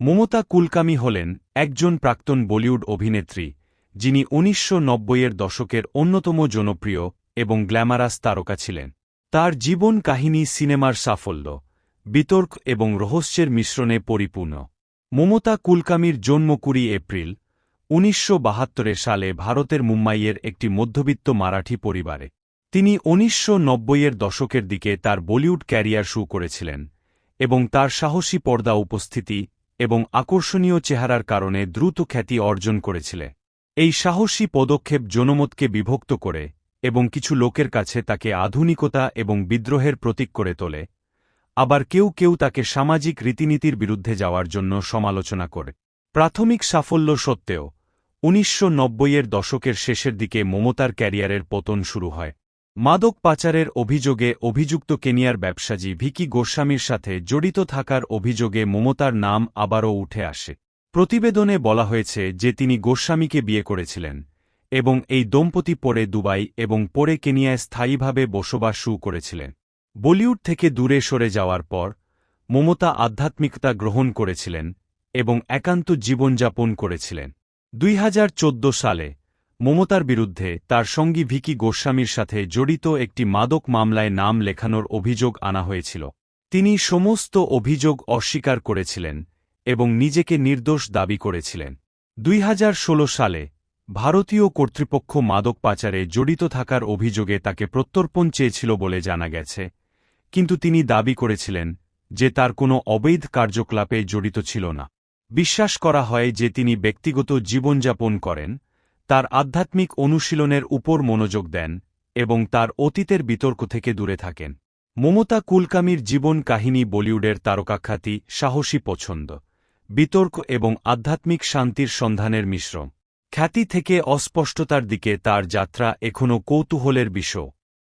মমতা কুলকামি হলেন একজন প্রাক্তন বলিউড অভিনেত্রী, যিনি উনিশশো নব্বইয়ের দশকের অন্যতম জনপ্রিয় এবং গ্ল্যামারাস তারকা ছিলেন। তার জীবন কাহিনী সিনেমার সাফল্য, বিতর্ক এবং রহস্যের মিশ্রণে পরিপূর্ণ। মমতা কুলকামির জন্ম কুড়ি এপ্রিল, উনিশশো সালে ভারতের মুম্বাইয়ের একটি মধ্যবিত্ত মারাঠি পরিবারে। তিনি উনিশশো নব্বইয়ের দশকের দিকে তার বলিউড ক্যারিয়ার শুরু করেছিলেন এবং তার সাহসী পর্দা উপস্থিতি এবং আকর্ষণীয় চেহারার কারণে দ্রুত খ্যাতি অর্জন করেছিলে। এই সাহসী পদক্ষেপ জনমতকে বিভক্ত করে এবং কিছু লোকের কাছে তাকে আধুনিকতা এবং বিদ্রোহের প্রতীক করে তোলে। আবার কেউ কেউ তাকে সামাজিক রীতিনীতির বিরুদ্ধে যাওয়ার জন্য সমালোচনা করে। প্রাথমিক সাফল্য সত্ত্বেও, উনিশশো নব্বইয়ের দশকের শেষের দিকে মমতার ক্যারিয়ারের পতন শুরু হয়। মাদক পাচারের অভিযোগে অভিযুক্ত কেনিয়ার ব্যবসায়ী ভিকি গোস্বামীর সাথে জড়িত থাকার অভিযোগে মমতার নাম আবারও উঠে আসে। প্রতিবেদনে বলা হয়েছে যে তিনি গোস্বামীকে বিয়ে করেছিলেন এবং এই দম্পতি পরে দুবাই এবং পরে কেনিয়ায় স্থায়ীভাবে বসবাস শুরু করেছিলেন। বলিউড থেকে দূরে সরে যাওয়ার পর মমতা আধ্যাত্মিকতা গ্রহণ করেছিলেন এবং একান্ত জীবনযাপন করেছিলেন। দুই হাজার চোদ্দ সালে মমতার বিরুদ্ধে তার সঙ্গী ভিকি গোস্বামীর সাথে জড়িত একটি মাদক মামলায় নাম লেখানোর অভিযোগ আনা হয়েছিল। তিনি সমস্ত অভিযোগ অস্বীকার করেছিলেন এবং নিজেকে নির্দোষ দাবি করেছিলেন। দুই হাজার ষোল সালে ভারতীয় কর্তৃপক্ষ মাদক পাচারে জড়িত থাকার অভিযোগে তাকে প্রত্যর্পণ চেয়েছিল বলে জানা গেছে, কিন্তু তিনি দাবি করেছিলেন যে তার কোনো অবৈধ কার্যকলাপে জড়িত ছিল না। বিশ্বাস করা হয় যে তিনি ব্যক্তিগত জীবনযাপন করেন তার আধ্যাত্মিক অনুশীলনের উপর মনোযোগ দেন এবং তার অতীতের বিতর্ক থেকে দূরে থাকেন। মমতা কুলকামির জীবন কাহিনী বলিউডের তারকাখ্যাতি সাহসী পছন্দ, বিতর্ক এবং আধ্যাত্মিক শান্তির সন্ধানের মিশ্রণ। খ্যাতি থেকে অস্পষ্টতার দিকে তার যাত্রা এখনও কৌতূহলের বিষয়।